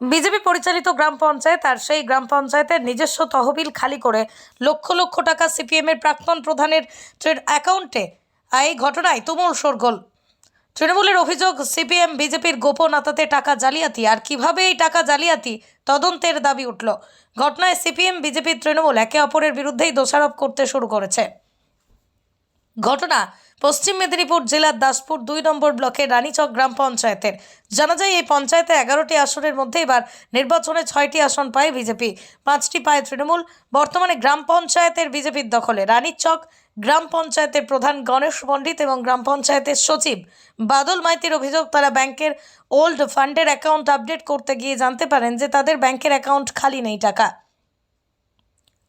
BJP পরিচালিত গ্রাম পঞ্চায়েত আর সেই গ্রাম পঞ্চায়েতের নিজস্ব তহবিল খালি করে লক্ষ লক্ষ টাকা সিপিএমের প্রাক্তন প্রধানের ট্রেড অ্যাকাউন্টে এই ঘটনায় তুমুল শোরগোল। তৃণমূলের অভিযোগ, সিপিএম বিজেপির গোপন আতাতে টাকা জালিয়াতি, আর কীভাবে এই টাকা জালিয়াতি তদন্তের দাবি উঠল? ঘটনায় সিপিএম বিজেপির তৃণমূল একে অপরের বিরুদ্ধেই দোষারোপ করতে শুরু করেছে। ঘটনা পশ্চিম মেদিনীপুর জেলার দাসপুর দুই নম্বর ব্লকের রানীচক গ্রাম পঞ্চায়েতের। জানা যায়, এই পঞ্চায়েতে এগারোটি আসনের মধ্যে এবার নির্বাচনে ছয়টি আসন পায় বিজেপি, পাঁচটি পায় তৃণমূল। বর্তমানে গ্রাম পঞ্চায়েতের বিজেপির দখলে রানীচক, গ্রাম পঞ্চায়েতের প্রধান গণেশ পণ্ডিত এবং গ্রাম পঞ্চায়েতের সচিব বাদল মাইতির অভিযোগ, তারা ব্যাংকের ওল্ড ফান্ডের অ্যাকাউন্ট আপডেট করতে গিয়ে জানতে পারেন যে তাদের ব্যাংকের অ্যাকাউন্ট খালি নেই টাকা।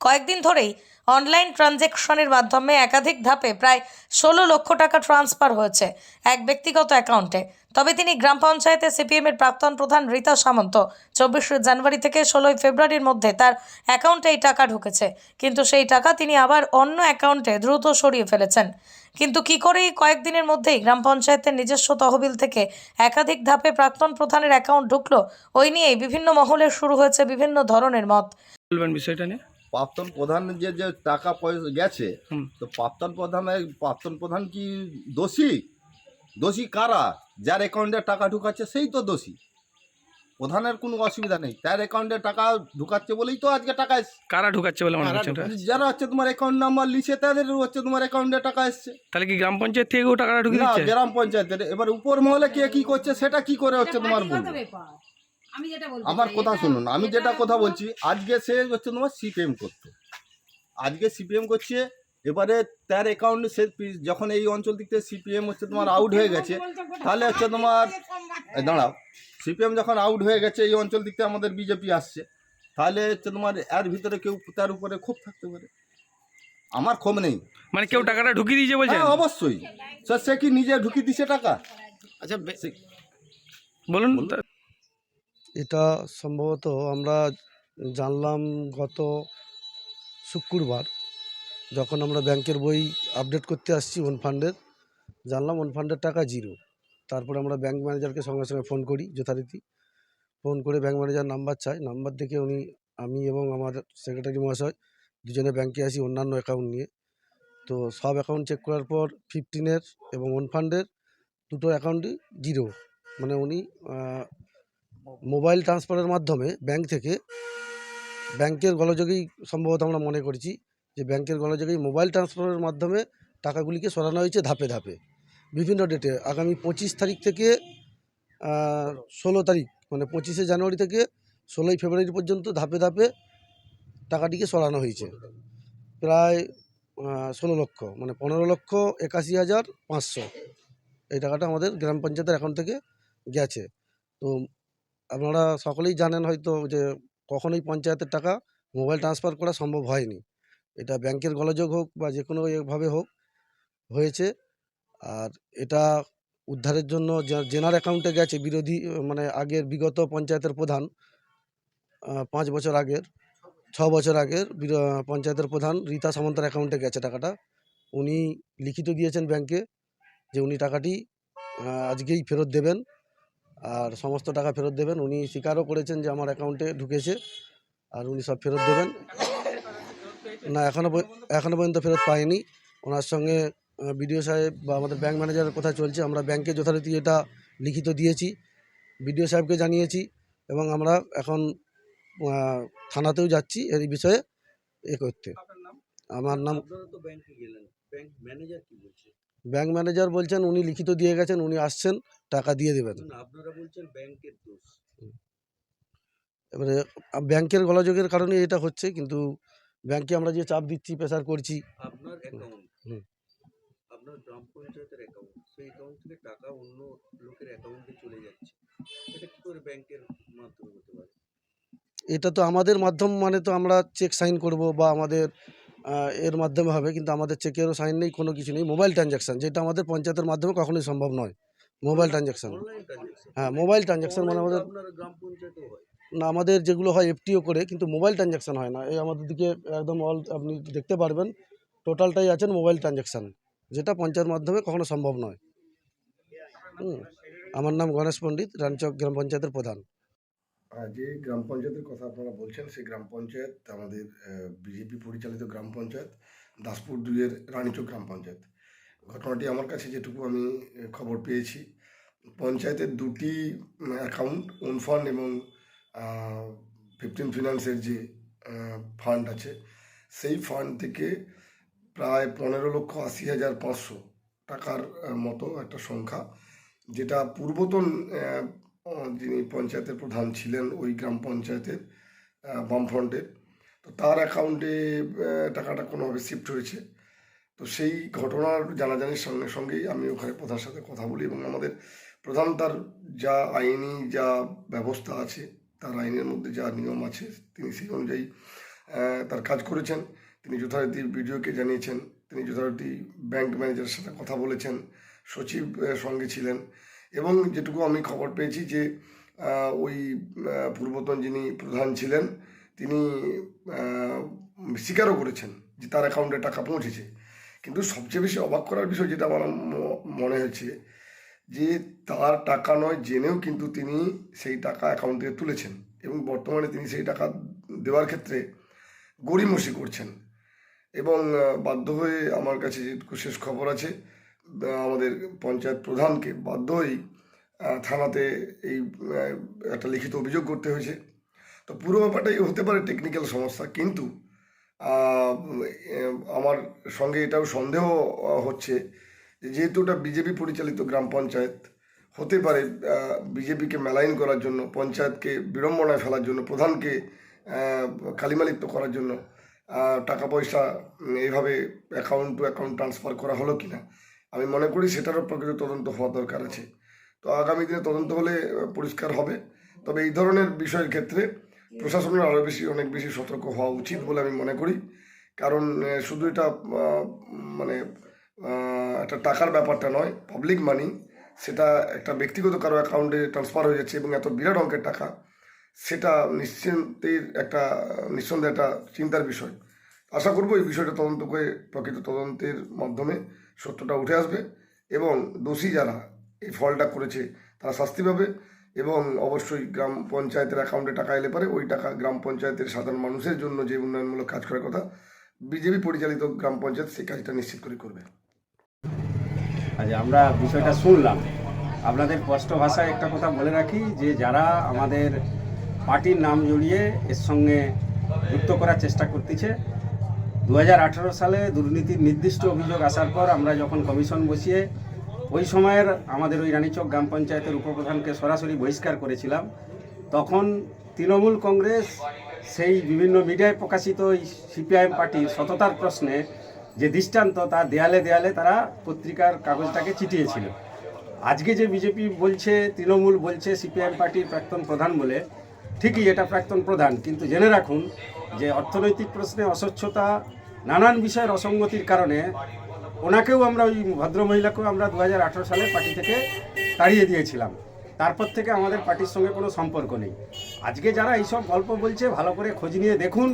কয়েকদিন ধরেই অনলাইন ট্রানজ্যাকশনের মাধ্যমে একাধিক ধাপে প্রায় ষোলো লক্ষ টাকা ট্রান্সফার হয়েছে এক ব্যক্তিগত অ্যাকাউন্টে। তবে তিনি গ্রাম পঞ্চায়েতে সিপিএমের প্রাক্তন প্রধান রীতা সামন্ত চব্বিশে জানুয়ারি থেকে ষোলোই ফেব্রুয়ারির মধ্যে তার অ্যাকাউন্টে এই টাকা ঢুকেছে। কিন্তু সেই টাকা তিনি আবার অন্য অ্যাকাউন্টে দ্রুত সরিয়ে ফেলেছেন। কিন্তু কি করে এই কয়েকদিনের মধ্যেই গ্রাম পঞ্চায়েতের নিজস্ব তহবিল থেকে একাধিক ধাপে প্রাক্তন প্রধানের অ্যাকাউন্ট ঢুকলো, ওই নিয়েই বিভিন্ন মহলে শুরু হয়েছে বিভিন্ন ধরনের মত। বিষয়টা নিয়ে? প্রাক্তন প্রধান যে যে টাকা পয়সা গেছে। তো প্রাক্তন প্রধানের প্রাক্তন প্রধান কি দোষী? দোষী কারা? যার অ্যাকাউন্টে টাকা ঢুকাচ্ছে সেই তো দোষী। প্রধানের কোনো অসুবিধা নেই। তার অ্যাকাউন্টে টাকা ঢুকাচ্ছে বলেই তো আজকে টাকা এসছে। কারা ঢুকাচ্ছে বলে মনে হচ্ছে? যারা হচ্ছে তোমার অ্যাকাউন্ট নাম্বার লিখে তাদের হচ্ছে তোমার অ্যাকাউন্টে টাকা এসছে। তাহলে কি গ্রাম পঞ্চায়েত থেকেও টাকাটা ঢুকে দিচ্ছে? গ্রাম পঞ্চায়েতের। এবার উপর মহলে কে কি করছে সেটা কি করে হচ্ছে তোমার বলব? আমার কথা শুনুন আমি যেটা কথা বলছি আজকে সে হচ্ছে তোমার সিপিএম করতো। আজকে সিপিএম করছে এবারে তার অ্যাকাউন্টে সে পি- যখন এই অঞ্চল দিক থেকে সিপিএম হচ্ছে তোমার আউট হয়ে গেছে তাহলে হচ্ছে তোমার এই দাঁড়াও সিপিএম যখন আউট হয়ে গেছে এই অঞ্চল দিক থেকে আমাদের বিজেপি আসছে তাহলে হচ্ছে তোমার এর ভিতরে কেউ তার উপরে ক্ষোভ থাকতে পারে। আমার ক্ষোভ নেই। মানে কেউ টাকাটা ঢুকিয়ে দিয়েছে বলছেন হ্যাঁ অবশ্যই। স্যার সে কি নিজে ঢুকিয়ে দিছে টাকা? আচ্ছা বলুন। এটা সম্ভবত আমরা জানলাম গত শুক্রবার, যখন আমরা ব্যাংকের বই আপডেট করতে আসছি ওন ফান্ডের জানলাম ওন ফান্ডের টাকা জিরো তারপরে আমরা ব্যাংক ম্যানেজারকে সঙ্গে সঙ্গে ফোন করি, যথারীতি। ফোন করে ব্যাংক ম্যানেজার নাম্বার চাই। নাম্বার দেখে উনি, আমি এবং আমার সেক্রেটারি মহাশয় দুজনে ব্যাংকে আসি অন্যান্য অ্যাকাউন্ট নিয়ে। তো সব অ্যাকাউন্ট চেক করার পর ফিফটিনের এবং ওন ফান্ডের দুটো অ্যাকাউন্টই জিরো মানে উনি মোবাইল ট্রান্সফারের মাধ্যমে ব্যাংক থেকে ব্যাংকের গলযোগেই সম্ভবত আমরা মনে করছি যে ব্যাংকের গলযোগেই মোবাইল ট্রান্সফারের মাধ্যমে টাকাগুলিকে সরানো হয়েছে ধাপে ধাপে। বিভিন্ন ডেটে আগামী পঁচিশ তারিখ থেকে ষোলো তারিখ মানে পঁচিশে জানুয়ারি থেকে ষোলোই ফেব্রুয়ারি পর্যন্ত ধাপে ধাপে টাকাটিকে সরানো হয়েছে। প্রায় ষোলো লক্ষ মানে পনেরো লক্ষ একাশি হাজার পাঁচশো। এই টাকাটা আমাদের গ্রাম পঞ্চায়েতের অ্যাকাউন্ট থেকে গেছে। তো আপনারা সকলেই জানেন হয়তো যে কখনোই পঞ্চায়েতের টাকা মোবাইল ট্রান্সফার করা সম্ভব হয়নি। এটা ব্যাংকের গলযোগ হোক বা যে কোনো এভাবে হোক, হয়েছে। আর এটা উদ্ধারের জন্য জেনার অ্যাকাউন্টে গেছে বিরোধী মানে আগের বিগত পঞ্চায়েতের প্রধান পাঁচ বছর আগের, ছ বছর আগের পঞ্চায়েতের প্রধান রীতা সামন্তের অ্যাকাউন্টে গেছে টাকাটা। উনি লিখিত দিয়েছেন ব্যাংকে যে উনি টাকাটি আজকেই ফেরত দেবেন। আর সমস্ত টাকা ফেরত দেবেন। উনি স্বীকারও করেছেন যে আমার অ্যাকাউন্টে ঢুকেছে আর উনি সব ফেরত দেবেন। না এখনও এখনও পর্যন্ত ফেরত পাইনি। ওনার সঙ্গে বিডিও সাহেব বা আমাদের ব্যাংক ম্যানেজারের কথা চলছে। আমরা ব্যাংকে যথারীতি এটা লিখিত দিয়েছি বিডিও সাহেবকে জানিয়েছি এবং আমরা এখন থানাতেও যাচ্ছি এই বিষয়ে এ করতে। আমার নাম ব্যাংক ম্যানেজার বলছেন উনি লিখিত দিয়ে গেছেন উনি আসছেন টাকা দিয়ে দেবেন। এবারে ব্যাংকের গোলযোগের কারণে এটা হচ্ছে কিন্তু ব্যাংকে আমরা যে চাপ দিচ্ছি প্রেসার করছি। আপনার অ্যাকাউন্ট আপনার গ্রাম পঞ্চায়েতের অ্যাকাউন্ট সেই অ্যাকাউন্ট থেকে টাকা অন্য লোকের অ্যাকাউন্টে চলে যাচ্ছে। এটা কি করে ব্যাংকের মাধ্যমে হতে পারে? এটা তো আমাদের মাধ্যম মানে তো আমরা চেক সাইন করব বা আমাদের এর মাধ্যমে হবে কিন্তু আমাদের চেকেরও সাইন নেই কোনো কিছু নেই। মোবাইল ট্রানজ্যাকশান যেটা আমাদের পঞ্চায়েতের মাধ্যমে কখনোই সম্ভব নয়। মোবাইল ট্রানজ্যাকশান হ্যাঁ মোবাইল ট্রানজ্যাকশান মানে আমাদের না আমাদের যেগুলো হয় এফটিও করে কিন্তু মোবাইল ট্রানজ্যাকশান হয় না। এই আমাদের দিকে একদম অল আপনি দেখতে পারবেন টোটালটাই আছেন মোবাইল ট্রানজ্যাকশান যেটা পঞ্চায়েত মাধ্যমে কখনো সম্ভব নয়। হুম আমার নাম গণেশ পণ্ডিত রানচক গ্রাম পঞ্চায়েতের প্রধান। যে গ্রাম পঞ্চায়েতের কথা আপনারা বলছেন, সেই গ্রাম পঞ্চায়েত আমাদের বিজেপি পরিচালিত গ্রাম পঞ্চায়েত, দাসপুর দুইয়ের রানীচক গ্রাম পঞ্চায়েত। ঘটনাটি আমার কাছে যেটুকু আমি খবর পেয়েছি, পঞ্চায়েতের দুটি অ্যাকাউন্ট ওন ফান্ড এবং ফিফটিন ফিনান্সের যে ফান্ড আছে, সেই ফান্ড থেকে প্রায় পনেরো লক্ষ আশি হাজার পাঁচশো টাকার মতো একটা সংখ্যা, যেটা পূর্বতন যিনি পঞ্চায়েতের প্রধান ছিলেন ওই গ্রাম পঞ্চায়েতের বামফ্রন্টের। তো তার অ্যাকাউন্টে টাকাটা কোনোভাবে শিফট হয়েছে। তো সেই ঘটনার জানাজানির সঙ্গে সঙ্গেই আমি ওখানে প্রধানের সাথে কথা বলি এবং আমাদের প্রধান তার যা আইনি যা ব্যবস্থা আছে, তার আইনের মধ্যে যা নিয়ম আছে, তিনি সেই অনুযায়ী তার কাজ করেছেন। তিনি যথারীতি বিডিওকে জানিয়েছেন, তিনি যথারীতি ব্যাংক ম্যানেজারের সাথে কথা বলেছেন, সচিব সঙ্গে ছিলেন। এবং যেটুকু আমি খবর পেয়েছি যে ওই পূর্বতন যিনি প্রধান ছিলেন, তিনি স্বীকারও করেছেন যে তার অ্যাকাউন্টে টাকা পৌঁছেছে। কিন্তু সবচেয়ে বেশি অবাক করার বিষয় যেটা আমার মনে হয়েছে যে, তার টাকা নয় জেনেও কিন্তু তিনি সেই টাকা অ্যাকাউন্ট থেকে তুলেছেন এবং বর্তমানে তিনি সেই টাকা দেওয়ার ক্ষেত্রে গড়িমসি করছেন। এবং বাধ্য হয়ে আমার কাছে যেটুকু শেষ খবর আছে আমাদের পঞ্চায়েত প্রধানকে বাধ্য হয়েই থানাতে এই একটা লিখিত অভিযোগ করতে হয়েছে। তো পুরো ব্যাপারটাই হতে পারে টেকনিক্যাল সমস্যা, কিন্তু আমার সঙ্গে এটাও সন্দেহ হচ্ছে যেহেতু ওটা বিজেপি পরিচালিত গ্রাম পঞ্চায়েত, হতে পারে বিজেপিকে মেলাইন করার জন্য, পঞ্চায়েতকে বিড়ম্বনায় ফেলার জন্য, প্রধানকে কালিমালিপ্ত করার জন্য টাকা পয়সা এইভাবে অ্যাকাউন্ট টু অ্যাকাউন্ট ট্রান্সফার করা হলো কিনা আমি মনে করি সেটারও প্রকৃত তদন্ত হওয়া দরকার আছে। তো আগামী দিনে তদন্ত হলে পরিষ্কার হবে। তবে এই ধরনের বিষয়ের ক্ষেত্রে প্রশাসনের আরও বেশি, অনেক বেশি সতর্ক হওয়া উচিত বলে আমি মনে করি। কারণ শুধু এটা মানে একটা টাকার ব্যাপারটা নয় পাবলিক মানি সেটা একটা ব্যক্তিগত কারও অ্যাকাউন্টে ট্রান্সফার হয়ে যাচ্ছে এবং এত বিরাট অঙ্কের টাকা, সেটা নিশ্চিন্তের একটা, নিঃসন্দেহে একটা চিন্তার বিষয়। আশা করব এই বিষয়টা তদন্ত করে, প্রকৃত তদন্তের মাধ্যমে সত্যটা উঠে আসবে এবং দোষী যারা এই ফলটা করেছে তারা শাস্তি পাবে এবং অবশ্যই গ্রাম পঞ্চায়েতের অ্যাকাউন্টে টাকা এলে পারে। ওই টাকা গ্রাম পঞ্চায়েতের সাধারণ মানুষের জন্য যে উন্নয়নমূলক কাজ করার কথা, বিজেপি পরিচালিত গ্রাম পঞ্চায়েত সেই কাজটা নিশ্চিত করে করবে। আচ্ছা আমরা বিষয়টা শুনলাম। আপনাদের স্পষ্ট ভাষায় একটা কথা বলে রাখি যে যারা আমাদের পার্টির নাম জড়িয়ে এর সঙ্গে যুক্ত করার চেষ্টা করতেছে দু হাজার আঠেরো সালে দুর্নীতির নির্দিষ্ট অভিযোগ আসার পর আমরা যখন কমিশন বসিয়ে ওই সময়ের আমাদের ওই রানীচক গ্রাম পঞ্চায়েতের উপপ্রধানকে সরাসরি বহিষ্কার করেছিলাম, তখন তৃণমূল কংগ্রেস সেই বিভিন্ন মিডিয়ায় প্রকাশিত ওই সিপিআইএম পার্টির সততার প্রশ্নে যে দৃষ্টান্ত তার দেয়ালে দেয়ালে তারা পত্রিকার কাগজটাকে চিটিয়েছিল। আজকে যে বিজেপি বলছে, তৃণমূল বলছে, সিপিআইএম পার্টির প্রাক্তন প্রধান বলে, ঠিকই এটা প্রাক্তন প্রধান, কিন্তু জেনে রাখুন যে অর্থনৈতিক প্রশ্নে অস্বচ্ছতা নানান বিষয়ের অসঙ্গতির কারণে ওনাকেও আমরা ওই ভদ্রমহিলাকেও আমরা দু হাজার আঠেরো সালে পার্টি থেকে তাড়িয়ে দিয়েছিলাম। তারপর থেকে আমাদের পার্টির সঙ্গে কোনো সম্পর্ক নেই। আজকে যারা এইসব গল্প বলছে, ভালো করে খোঁজ নিয়ে দেখুন।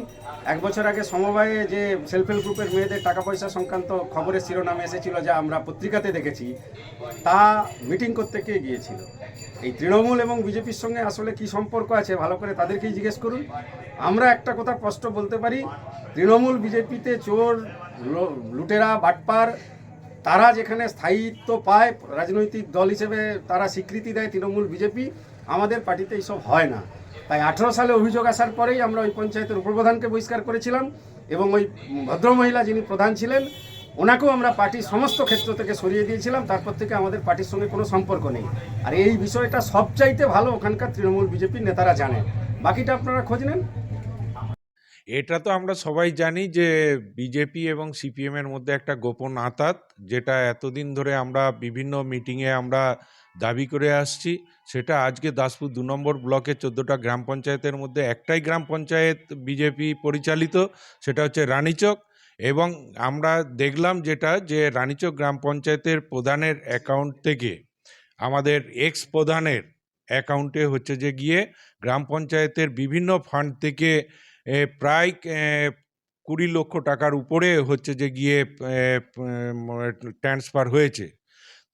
এক বছর আগে সমবায়ে যে সেলফ হেল্প গ্রুপের মেয়েদের টাকা পয়সা সংক্রান্ত খবরের শিরোনামে এসেছিল যা আমরা পত্রিকাতে দেখেছি, তা মিটিং করতে কে গিয়েছিল? এই তৃণমূল এবং বিজেপির সঙ্গে আসলে কি সম্পর্ক আছে, ভালো করে তাদেরকেই জিজ্ঞেস করুন। আমরা একটা কথা স্পষ্ট বলতে পারি, তৃণমূল বিজেপিতে চোর লুটেরা, বাটপার তারা যেখানে স্থায়িত্ব পায়, রাজনৈতিক দল হিসেবে তারা স্বীকৃতি দেয় তৃণমূল, বিজেপি, আমাদের পার্টিতে এইসব হয় না। তাই আঠেরো সালে অভিযোগ আসার পরেই আমরা ওই পঞ্চায়েতের উপপ্রধানকে বহিষ্কার করেছিলাম এবং ওই ভদ্রমহিলা যিনি প্রধান ছিলেন, ওনাকেও আমরা পার্টির সমস্ত ক্ষেত্র থেকে সরিয়ে দিয়েছিলাম। তারপর থেকে আমাদের পার্টির সঙ্গে কোনো সম্পর্ক নেই। আর এই বিষয়টা সবচাইতে ভালো ওখানকার তৃণমূল, বিজেপির নেতারা জানে বাকিটা আপনারা খোঁজ নেন। এটা তো আমরা সবাই জানি যে বিজেপি এবং সিপিএম এর মধ্যে একটা গোপন আতাত, যেটা এতদিন ধরে আমরা বিভিন্ন মিটিংয়ে আমরা দাবি করে আসছি। সেটা আজকে দাসপুর দু নম্বর ব্লকের চোদ্দোটা গ্রাম পঞ্চায়েতের মধ্যে একটাই গ্রাম পঞ্চায়েত বিজেপি পরিচালিত, সেটা হচ্ছে রানীচক। এবং আমরা দেখলাম যেটা, যে রানীচক গ্রাম পঞ্চায়েতের প্রধানের অ্যাকাউন্ট থেকে আমাদের এক্স প্রধানের অ্যাকাউন্টে হচ্ছে যে গিয়ে গ্রাম পঞ্চায়েতের বিভিন্ন ফান্ড থেকে প্রায় কুড়ি লক্ষ টাকার উপরে হচ্ছে যে গিয়ে ট্রান্সফার হয়েছে।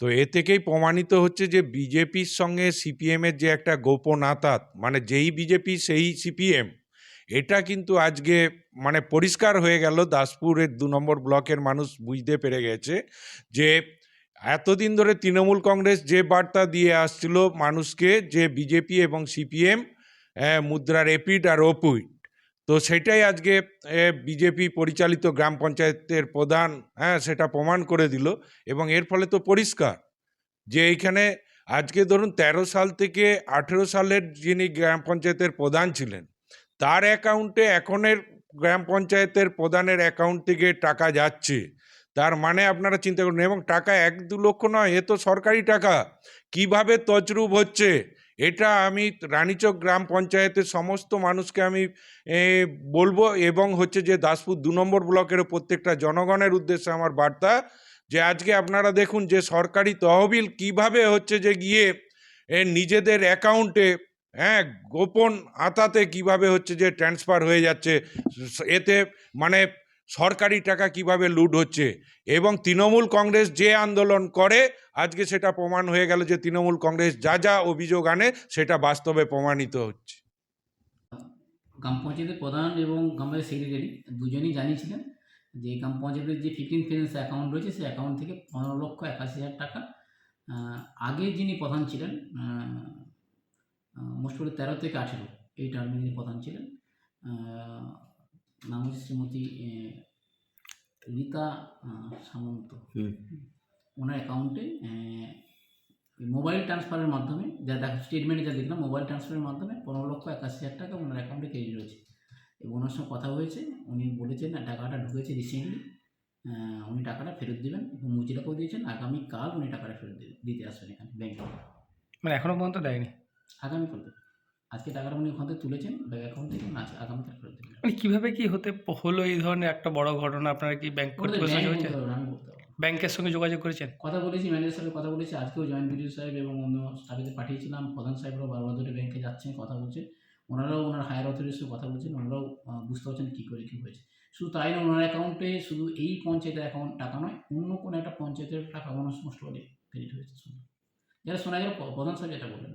তো এ থেকেই প্রমাণিত হচ্ছে যে বিজেপির সঙ্গে সিপিএমের যে একটা গোপন আতাত মানে যেই বিজেপি সেই সিপিএম এটা কিন্তু আজকে মানে পরিষ্কার হয়ে গেল। দাসপুরের দু নম্বর ব্লকের মানুষ বুঝতে পেরে গেছে যে এতদিন ধরে তৃণমূল কংগ্রেস যে বার্তা দিয়ে আসছিল মানুষকে যে বিজেপি এবং সিপিএম মুদ্রার এপিড আর ওপুইড তো সেটাই আজকে বিজেপি পরিচালিত গ্রাম পঞ্চায়েতের প্রধান হ্যাঁ সেটা প্রমাণ করে দিল এবং এর ফলে তো পরিষ্কার যে এইখানে আজকে ধরুন তেরো সাল থেকে আঠেরো সালের যিনি গ্রাম পঞ্চায়েতের প্রধান ছিলেন, তার অ্যাকাউন্টে এখনের গ্রাম পঞ্চায়েতের প্রধানের অ্যাকাউন্ট থেকে টাকা যাচ্ছে। তার মানে আপনারা চিন্তা করুন, এবং টাকা এক দু লক্ষ নয়, এ তো সরকারি টাকা। কীভাবে তজরুব হচ্ছে? এটা আমি রানীচক গ্রাম পঞ্চায়েতের সমস্ত মানুষকে আমি বলব এবং হচ্ছে যে দাসপুর দু নম্বর ব্লকের প্রত্যেকটা জনগণের উদ্দেশ্যে আমার বার্তা যে আজকে আপনারা দেখুন যে সরকারি তহবিল কীভাবে হচ্ছে যে গিয়ে নিজেদের অ্যাকাউন্টে হ্যাঁ গোপন আতাতে কীভাবে হচ্ছে যে ট্রান্সফার হয়ে যাচ্ছে, এতে মানে সরকারি টাকা কীভাবে লুট হচ্ছে? এবং তৃণমূল কংগ্রেস যে আন্দোলন করে, আজকে সেটা প্রমাণ হয়ে গেল যে তৃণমূল কংগ্রেস যা যা অভিযোগ আনে, সেটা বাস্তবে প্রমাণিত হচ্ছে। গ্রাম পঞ্চায়েতের প্রধান এবং গ্রাম সেক্রেটারি দুজনেই জানিয়েছিলেন যে গ্রাম পঞ্চায়েতের যে ফিফটিন ফিনান্স অ্যাকাউন্ট রয়েছে, সেই অ্যাকাউন্ট থেকে পনেরো লক্ষ একাশি হাজার টাকা আগে যিনি প্রধান ছিলেন মোস্ট করে তেরো থেকে আঠেরো এই টার্মে যিনি প্রধান ছিলেন নাম হচ্ছে শ্রীমতী রীতা সামন্ত। ওনার অ্যাকাউন্টে মোবাইল ট্রান্সফারের মাধ্যমে যা দেখ স্টেটমেন্টে যা দেখলাম মোবাইল ট্রান্সফারের মাধ্যমে পনেরো লক্ষ একাশি হাজার টাকা ওনার অ্যাকাউন্টে ক্রেডিট রয়েছে। এবং ওনার সঙ্গে কথা হয়েছে উনি বলেছেন টাকাটা ঢুকেছে রিসেন্টলি উনি টাকাটা ফেরত দেবেন এবং মুচিটাকেও দিয়েছেন আগামীকাল উনি টাকাটা ফেরত দি- দিতে আসবেন এখানে ব্যাংকে মানে এখনও পর্যন্ত দেয়নি? আগামীকাল দেবেন। আজকে টাকাটা উনি ওখান থেকে তুলেছেন ব্যাংক অ্যাকাউন্ট থেকে না আগামীকাল ফেরত দেবেন। মানে কীভাবে কি হতে হলো এই ধরনের একটা বড় ঘটনা? আপনারা কি ব্যাংক কর্তৃপক্ষের সঙ্গে। ব্যাংকের সঙ্গে যোগাযোগ করেছেন? কথা বলেছি ম্যানেজার সাহেবের কথা বলেছি আজকেও জয়েন্ট বিডিও সাহেব এবং অন্য স্টাফেদের পাঠিয়েছিলাম প্রধান সাহেবরাও বারবার ধরে ব্যাংকে যাচ্ছেন কথা বলছে ওনারাও ওনার হায়ার অথরিটির কথা বলছেন ওনারাও বুঝতে পারছেন কী করে কী হয়েছে। শুধু তাই না ওনার অ্যাকাউন্টে শুধু এই পঞ্চায়েতের অ্যাকাউন্ট টাকা নয় অন্য কোনো একটা পঞ্চায়েতের টাকা মানুষ নষ্ট করে ক্রেডিট হয়েছে যেটা শোনা গেল প্রধান সাহেব যেটা বললেন।